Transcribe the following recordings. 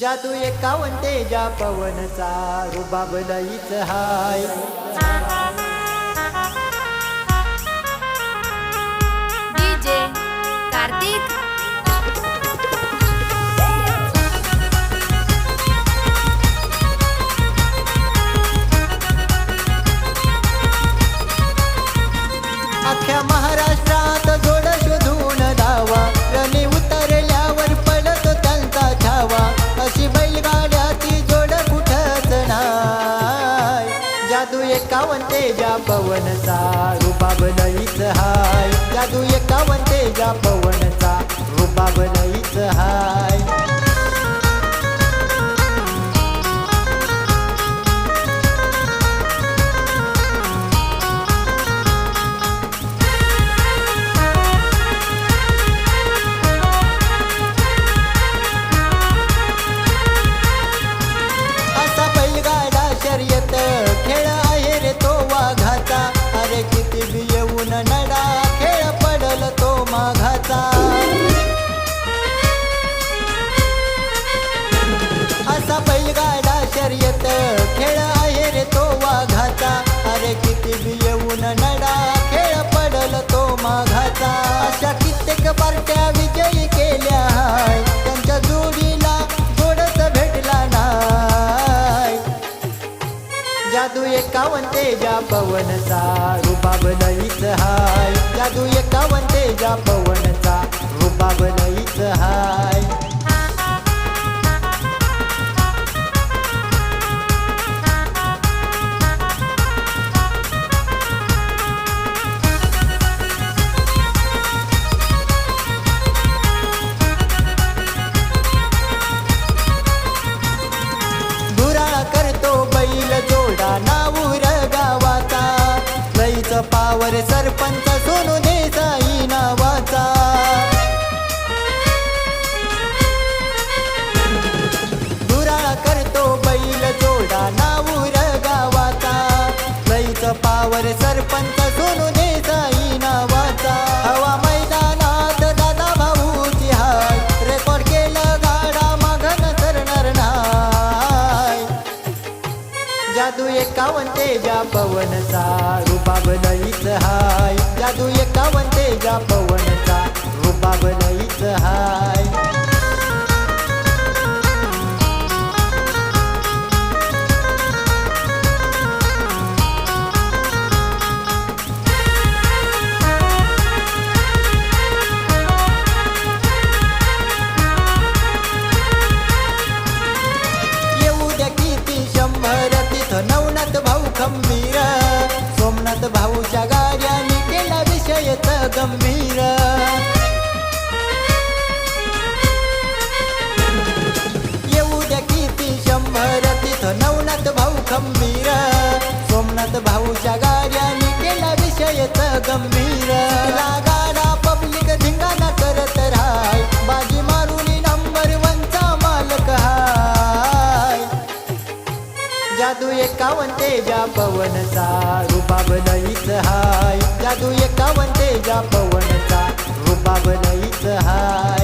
जादू एकावंते ज्या पवनचा रुबाब लईच हाय. जादू एकावंते ज्या पवनचा रुबाब लईच हाय. जादू एकावंते ज्या पवनचा रुबाब लईच हाय. जादू एकावन तेजा पवनचा रुबाब लईच हाय. जादू एकावन तेजा पवनचा रुबाब लईच हाय. गावावर सरपंच सोनू देसाई नावाचा. धुराळा करतो बैल जोडा नावूर गावाचा. लईच पावर सरपंच जादू एकावंते ज्या पवनचा रूपा बदलित हाय. जादू एकावंते ज्या पवनचा विषयच गंभीर जादू एकावंते ज्या पवनचा. रुबाब लईच हाय. जादू एकावंते ज्या पवनचा. रुबाब लईच हाय.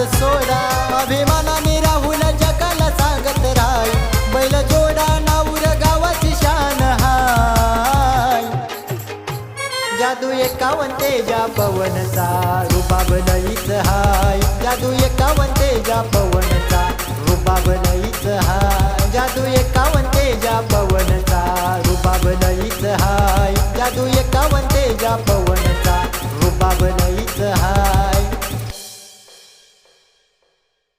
नाद सोडा अभिमानाने राहुल जगाला सांगत राय. बैल जोडा नाऊर गावाची शान हाय. जादू एकावंते ज्या पवनचा रुबाब हाय. जादू पवनचा हाय. जादू एकावंते ज्या पवनचा रुबाब हाय. जादू पवन